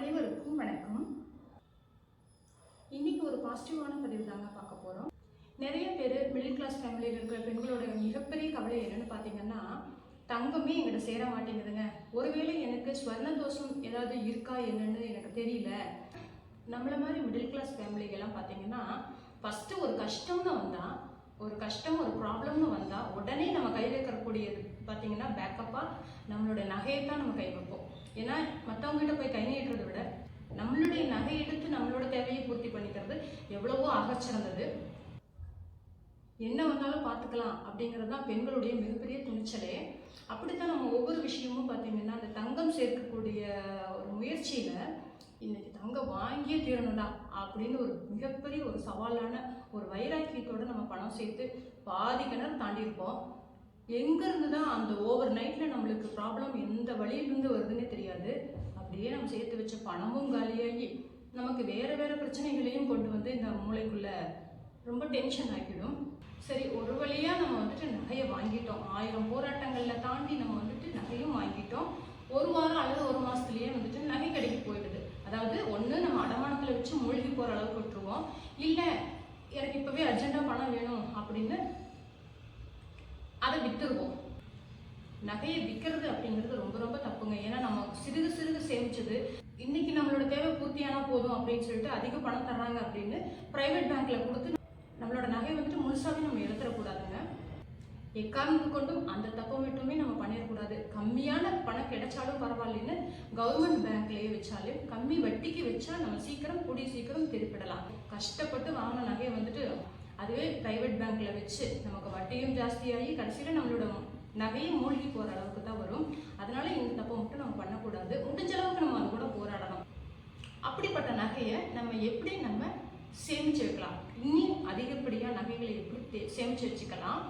அனைவருக்கும் வணக்கம். இன்னைக்கு ஒரு பாசிட்டிவான பதிவு தாங்க பார்க்க போகிறோம் நிறைய பேர் மிடில் கிளாஸ் ஃபேமிலியில் இருக்கிற பெண்களோட மிகப்பெரிய கவலை என்னன்னு பார்த்தீங்கன்னா தங்கமே எங்கிட்ட சேர மாட்டேங்குதுங்க. ஒருவேளை எனக்கு ஸ்வர்ண தோஷம் ஏதாவது இருக்கா என்னன்னு எனக்கு தெரியல. நம்மள மாதிரி மிடில் கிளாஸ் ஃபேமிலிகள்லாம் பார்த்தீங்கன்னா ஃபஸ்ட்டு ஒரு கஷ்டம்னு வந்தால் ஒரு கஷ்டம் ஒரு ப்ராப்ளம்னு வந்தால் உடனே நம்ம கை வைக்கக்கூடியது பார்த்தீங்கன்னா பேக்கப்பாக நம்மளோட நகையை தான் நம்ம கை வைப்போம். ஏன்னா மற்றவங்ககிட்ட போய் கை நீட்டுறதை விட நம்மளுடைய நகை எடுத்து நம்மளோட தேவையை பூர்த்தி பண்ணிக்கிறது எவ்வளவோ அகச்சிறந்தது. என்ன வந்தாலும் பார்த்துக்கலாம் அப்படிங்கிறது தான் பெண்களுடைய மிகப்பெரிய துணிச்சலே. அப்படித்தான் நம்ம ஒவ்வொரு விஷயமும் பார்த்தீங்கன்னா அந்த தங்கம் சேர்க்கக்கூடிய ஒரு முயற்சியில் இன்னைக்கு தங்கம் வாங்கியே தீரணும்டா அப்படின்னு ஒரு மிகப்பெரிய ஒரு சவாலான ஒரு வைராக்கியத்தோடு நம்ம பணம் சேர்த்து பாதி கிணறு தாண்டி இருப்போம் எங்கேருந்து தான் அந்த ஓவர் நைட் ப்ராப்ளம் எந்த வழியிலிருந்து வருதுன்னே தெரியாது. அப்படியே நம்ம சேர்த்து வச்ச பணமும் காலியாகி நமக்கு வேறு வேறு பிரச்சனைகளையும் கொண்டு வந்து இந்த மூளைக்குள்ளே ரொம்ப டென்ஷன் ஆகிடும் சரி ஒரு வழியாக நம்ம வந்துட்டு நகையை வாங்கிட்டோம். ஆயிரம் போராட்டங்களில் தாண்டி நம்ம வந்துட்டு நகையும் வாங்கிட்டோம். ஒரு வாரம் அல்லது ஒரு மாதத்துலேயே வந்துட்டு நகை கடைக்கு போயிடுது. அதாவது ஒன்று நம்ம அடமானத்தில் வச்சு மூழ்கி போகிற அளவுக்கு விட்டுருவோம். இல்லை எனக்கு இப்போவே அர்ஜென்ட்டாக பணம் வேணும் அப்படின்னு அதை விற்றுருவோம் நகையை விற்கிறது அப்படிங்கிறது ரொம்ப ரொம்ப தப்புங்க. ஏன்னா நம்ம சிறிது சிறிது சேமிச்சது இன்னைக்கு நம்மளோட தேவை பூர்த்தியானா போதும் அப்படின்னு சொல்லிட்டு அதிக பணம் தர்றாங்க அப்படின்னு பிரைவேட் பேங்க்ல கொடுத்து நம்மளோட நகை வந்துட்டு முழுசாவே நம்ம எடுத்துடக்கூடாதுங்க. எக்காரணத்து கொண்டும் அந்த தப்பை மட்டுமே நம்ம பண்ணிடக்கூடாது. கம்மியான பணம் கிடைச்சாலும் பரவாயில்லன்னு கவர்மெண்ட் பேங்க்லயே வச்சாலே கம்மி வட்டிக்கு வச்சா நம்ம சீக்கிரம் கூடிய சீக்கிரம் திருப்பிடலாம். கஷ்டப்பட்டு வாங்கின நகையை வந்துட்டு அதுவே பிரைவேட் பேங்க்ல வச்சு நமக்கு வட்டியும் ஜாஸ்தியாகி கடைசியில் நம்மளோட நகையும் மூழ்கி போகிற அளவுக்கு தான் வரும். அதனால இந்த தப்பை மட்டும் நம்ம பண்ணக்கூடாது. முடிஞ்ச அளவுக்கு நம்ம அது கூட போராடணும். அப்படிப்பட்ட நகையை நம்ம எப்படி நம்ம சேமிச்சு வைக்கலாம்? இன்னும் அதிகப்படியாக நகைகளை எப்படி தே- சேமிச்சு வச்சுக்கலாம்?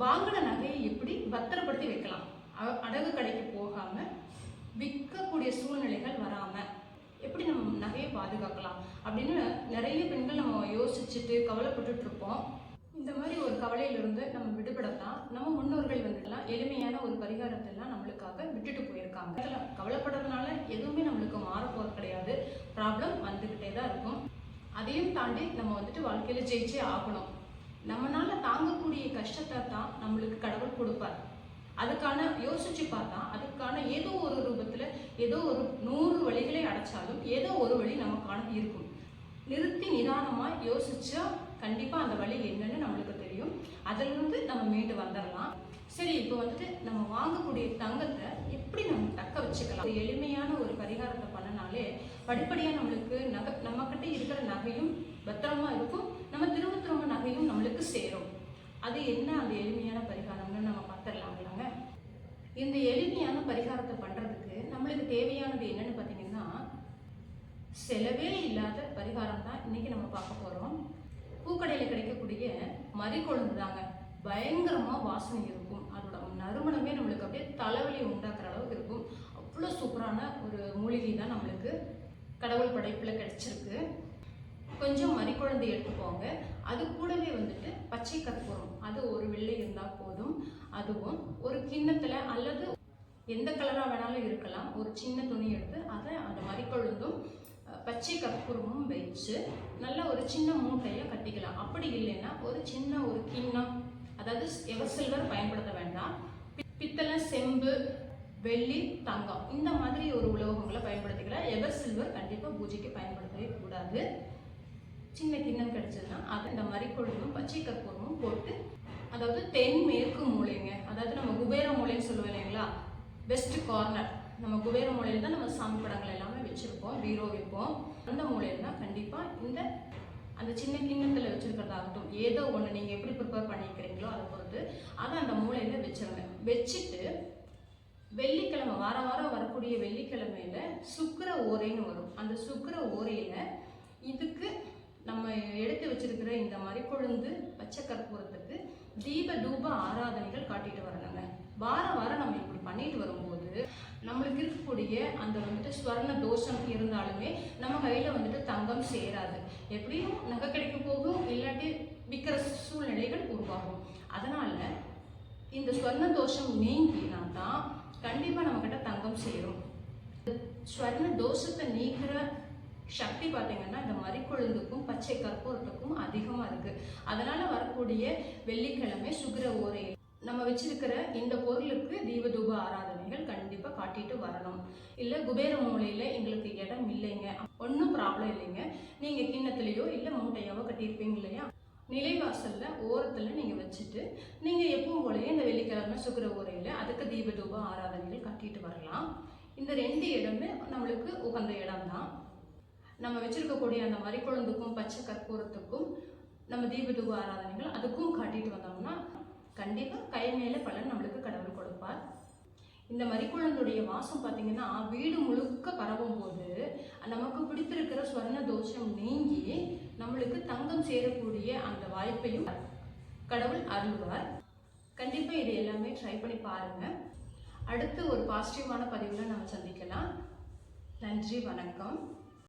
வாங்கின நகையை எப்படி பத்திரப்படுத்தி வைக்கலாம்? அடகு கடைக்கு போகாம விற்கக்கூடிய சூழ்நிலைகள் வராம எப்படி நம்ம நகையை பாதுகாக்கலாம்? அப்படின்னு நிறைய பெண்கள் நம்ம யோசிச்சுட்டு கவலைப்பட்டுட்டு இருப்போம். இந்த மாதிரி ஒரு கவலையிலிருந்து நம்ம விடுபடத்தான் நம்ம முன்னோர்கள் வந்துட்டுலாம் எளிமையான ஒரு பரிகாரத்தை எல்லாம் நம்மளுக்காக விட்டுட்டு போயிருக்காங்க. அதெல்லாம் கவலைப்படுறதுனால எதுவுமே நம்மளுக்கு மாற கிடையாது. ப்ராப்ளம் வந்துக்கிட்டே தான் இருக்கும். அதையும் தாண்டி நம்ம வந்துட்டு வாழ்க்கையில் ஜெயிச்சே ஆகணும். நம்மனால தாங்கக்கூடிய கஷ்டத்தை தான் நம்மளுக்கு கடவுள் கொடுப்பார். அதுக்கான யோசிச்சு பார்த்தா அதுக்கான ஏதோ ஒரு ரூபத்தில் ஏதோ ஒரு நூறு வழிகளை அடைச்சாலும் ஏதோ ஒரு வழி நமக்கான இருக்கும். நிறுத்தி நிதானமாக யோசிச்சா கண்டிப்பாக அந்த வழி என்னன்னு நம்மளுக்கு தெரியும். அதிலிருந்து நம்ம மீண்டு வந்துடலாம் சரி இப்போ வந்துட்டு நம்ம வாங்கக்கூடிய தங்கத்தை எப்படி நம்ம தக்க வச்சுக்கலாம்? எளிமையான ஒரு பரிகாரத்தை பண்ணனாலே படிப்படியாக நம்மளுக்கு நகை நம்மக்கிட்ட இருக்கிற நகையும் பத்திரமா இருக்கும். நம்ம திரும்ப திரும்ப நகையும் நம்மளுக்கு சேரும். அது என்ன அந்த எளிமையான பரிகாரம்னு நம்ம பார்த்துடலாங்களாங்க இந்த எளிமையான பரிகாரத்தை பண்ணுறதுக்கு நம்மளுக்கு தேவையானது என்னன்னு பார்த்தீங்கன்னா செலவே இல்லாத பரிகாரம் தான் இன்னைக்கு நம்ம பார்க்க போகிறோம் பூக்கடையில் கிடைக்கக்கூடிய மறிக்கொழுந்து தாங்க பயங்கரமாக வாசனை இருக்கும். அதோட நறுமணமே நம்மளுக்கு அப்படியே தலைவலி உண்டாக்குற அளவுக்கு இருக்கும். அவ்வளோ சூப்பரான ஒரு மூலிகை தான் நம்மளுக்கு கடவுள் படைப்பில் கிடைச்சிருக்கு. கொஞ்சம் மறிக்குழந்தை எடுத்துக்கோங்க. அது கூடவே வந்துட்டு பச்சை கற்பூரம். அது ஒரு வெள்ளை இருந்தால் போதும். அதுவும் ஒரு கிண்ணத்தில் அல்லது எந்த கலராக வேணாலும் இருக்கலாம். ஒரு சின்ன துணி எடுத்து அதை அந்த மறிக்கொழுந்தும் பச்சை கற்பூரமும் வச்சு நல்ல ஒரு சின்ன மூட்டையில் கட்டிக்கலாம். அப்படி இல்லைன்னா ஒரு சின்ன ஒரு கிண்ணம் அதாவது எவர் சில்வர் பயன்படுத்த வேண்டாம். பித்தளை செம்பு வெள்ளி தங்கம் இந்த மாதிரி ஒரு உலோகங்களை பயன்படுத்திக்கலாம். எவர் சில்வர் கண்டிப்பாக பூஜைக்கு பயன்படுத்தவே கூடாது. சின்ன கிண்ணம் கிடைச்சதுன்னா அதை இந்த மறிக்கொழுந்தும் பச்சை கற்பூரமும் போட்டு அதாவது தென் மேற்கு மூலைங்க அதாவது நம்ம குபேர மூலைன்னு சொல்லுவோம் இல்லைங்களா? பெஸ்ட் கார்னர் நம்ம குபேர மூலையில் தான் நம்ம சாமி படங்கள் எல்லாமே வச்சுருப்போம் பீரோ வைப்போம் அந்த மூலையில்னா கண்டிப்பாக இந்த அந்த சின்ன கிண்ணத்தில் வச்சுருக்கிறதாகட்டும் ஏதோ ஒன்று நீங்கள் எப்படி ப்ரிப்பேர் பண்ணிக்கிறீங்களோ அதை பொறுத்து அதை அந்த மூலையில் வச்சிருங்க. வச்சுட்டு வெள்ளிக்கிழமை வார வாரம் வரக்கூடிய வெள்ளிக்கிழமையில சுக்கிர ஓரைன்னு வரும். அந்த சுக்கிர ஓரையில இதுக்கு நம்ம எடுத்து வச்சிருக்கிற இந்த மறிக்கொழுந்து பச்சை கற்பூரத்துக்கு தீப தூப ஆராதனைகள் காட்டிட்டு வரணுங்க. வாரம் வாரம் நம்ம இப்படி பண்ணிட்டு வரும்போது நம்மளுக்கு இருக்கக்கூடிய அந்த வந்துட்டு ஸ்வர்ண தோஷம் இருந்தாலுமே நம்ம கையில் வந்துட்டு தங்கம் சேராது. எப்படியும் நகை கிடைக்க போகும் இல்லாட்டி விற்கிற சூழ்நிலைகள் உருவாகும். அதனால இந்த ஸ்வர்ண தோஷம் நீங்கினா தான் கண்டிப்பாக நம்மக்கிட்ட தங்கம் சேரும். ஸ்வர்ண தோஷத்தை நீக்கிற சக்தி பார்த்தீங்கன்னா இந்த மறிக்கொழுந்துக்கும் பச்சை கற்பூரத்துக்கும் அதிகமாக இருக்குது அதனால் வரக்கூடிய வெள்ளிக்கிழமை சுகிர ஓரையில் நம்ம வச்சிருக்கிற இந்த பொருளுக்கு தீபதூப ஆராதனைகள் கண்டிப்பாக காட்டிட்டு வரணும். இல்லை குபேர மூலையில் எங்களுக்கு இடம் இல்லைங்க. ஒன்றும் ப்ராப்ளம் இல்லைங்க. நீங்கள் கிண்ணத்துலேயோ இல்லை மூட்டையாவோ கட்டியிருப்பீங்க இல்லையா? நிலைவாசலில் ஓரத்தில் நீங்கள் வச்சுட்டு நீங்கள் எப்பவும் போலயே இந்த வெள்ளிக்கிழமை சுக்கிர உரையில் அதுக்கு தீபதூப ஆராதனைகள் கட்டிட்டு வரலாம். இந்த ரெண்டு இடமே நம்மளுக்கு உகந்த இடம் தான் நம்ம வச்சிருக்கக்கூடிய அந்த மறிக்குழந்துக்கும் பச்சை கற்பூரத்துக்கும் நம்ம தீபதூப ஆராதனைகள் அதுக்கும் காட்டிட்டு வந்தோம்னா கண்டிப்பாக கை மேலே பலன் நம்மளுக்கு கடவுள் கொடுப்பார். இந்த மறிக்குழந்துடைய வாசம் பார்த்தீங்கன்னா வீடு முழுக்க பரவும் போது நமக்கு பிடித்திருக்கிற ஸ்வர்ண தோஷம் நீங்கி நம்மளுக்கு தங்கம் சேரக்கூடிய அந்த வாய்ப்பையும் கடவுள் அருள்வார். கண்டிப்பாக இது எல்லாமே ட்ரை பண்ணி பாருங்கள் அடுத்து ஒரு பாசிட்டிவான பதிவில் நம்ம சந்திக்கலாம். நன்றி வணக்கம்.